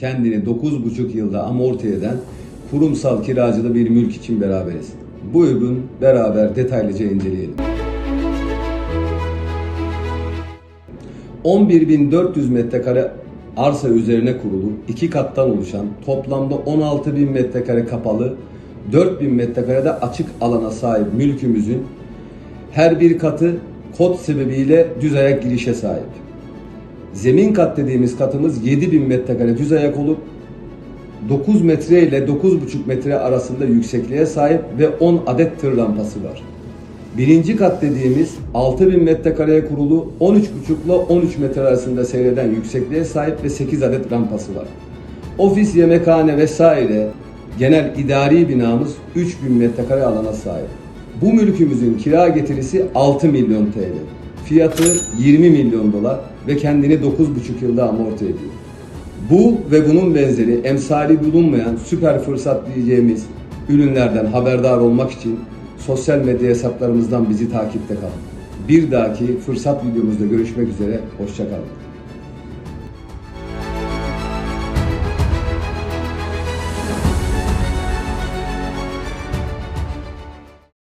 kendini 9,5 yılda amorti eden kurumsal kiracılı bir mülk için beraberiz. Buyurun beraber detaylıca inceleyelim. 11.400 metrekare arsa üzerine kurulu iki kattan oluşan toplamda 16.000 metrekare kapalı 4.000 metrekarede açık alana sahip mülkümüzün her bir katı kod sebebiyle düz ayak girişe sahip. Zemin kat dediğimiz katımız 7000 metrekare düz ayak olup 9 metre ile 9,5 metre arasında yüksekliğe sahip ve 10 adet tır lampası var. Birinci kat dediğimiz 6000 metrekareye kurulu 13,5 ile 13 metre arasında seyreden yüksekliğe sahip ve 8 adet rampası var. Ofis, yemekhane vesaire genel idari binamız 3000 metrekare alana sahip. Bu mülkümüzün kira getirisi 6 milyon TL. Fiyatı 20 milyon dolar ve kendini 9,5 yılda amorti ediyor. Bu ve bunun benzeri emsali bulunmayan süper fırsat diyeceğimiz ürünlerden haberdar olmak için sosyal medya hesaplarımızdan bizi takipte kalın. Bir dahaki fırsat videomuzda görüşmek üzere, hoşçakalın.